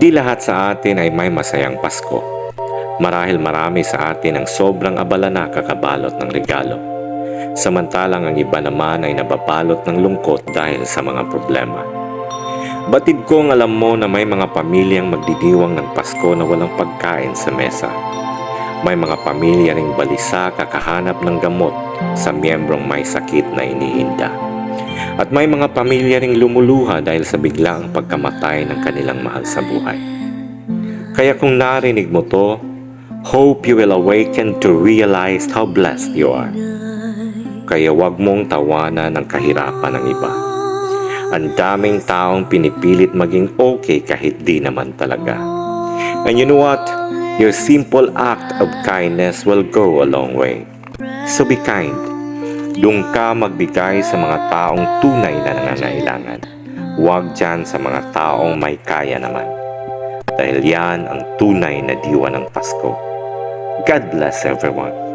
Di lahat sa atin ay may masayang Pasko. Marahil marami sa atin ang sobrang abala na kakabalot ng regalo. Samantalang ang iba naman ay nababalot ng lungkot dahil sa mga problema. Batid kong alam mo na may mga pamilyang magdidiwang ng Pasko na walang pagkain sa mesa. May mga pamilya ring balisa kakahanap ng gamot sa miyembrong may sakit na iniinda. At may mga pamilya ring lumuluha dahil sa biglaang pagkamatay ng kanilang mahal sa buhay. Kaya kung narinig mo to, hope you will awaken to realize how blessed you are. Kaya wag mong tawanan ng kahirapan ng iba. Ang daming taong pinipilit maging okay kahit di naman talaga. And you know what? Your simple act of kindness will go a long way. So be kind. Doon ka magbigay sa mga taong tunay na nangangailangan. Huwag dyan sa mga taong may kaya naman. Dahil yan ang tunay na diwa ng Pasko. God bless everyone.